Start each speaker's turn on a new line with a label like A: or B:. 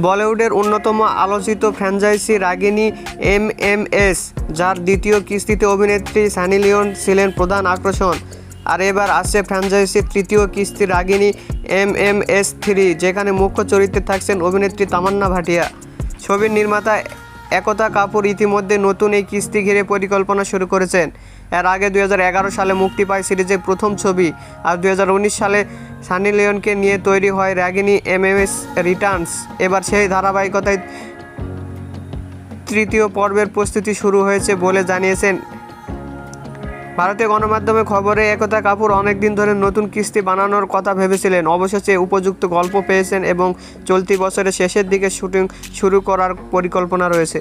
A: বলিউডের অন্যতম আলোচিত franchise Ragini M M S যার দ্বিতীয় কিস্তিতে অভিনেত্রী সানি লিওন ছিলেন প্রধান আকর্ষণ। আর এবার আসছে ফ্র্যাঞ্চাইজির তৃতীয় কিস্তি Ragini M M S three, যেখানে মুখ্য চরিত্রে থাকছেন অভিনেত্রী তামান্না ভাটিয়া। ছবির নির্মাতা একতা কাপুর ইতিমধ্যে নতুন এই কিস্তি ঘিরে পরিকল্পনা শুরু করেছেন। এর আগে দু হাজার এগারো সালে মুক্তি পায় সিরিজের প্রথম ছবি আর দু হাজার উনিশ সালে সানি লিওনকে নিয়ে তৈরি হয় Ragini M M S returns. এবার সেই ধারাবাহিকতায় তৃতীয় পর্বের প্রস্তুতি শুরু হয়েছে বলে জানিয়েছেন ভারতীয় গণমাধ্যমে খবরে একতা কাপুর অনেকদিন ধরে নতুন কিস্তি বানানোর কথা ভেবেছিলেন। অবশেষে উপযুক্ত গল্প পেয়েছেন এবং চলতি বছরের শেষের দিকে শুটিং শুরু করার পরিকল্পনা রয়েছে।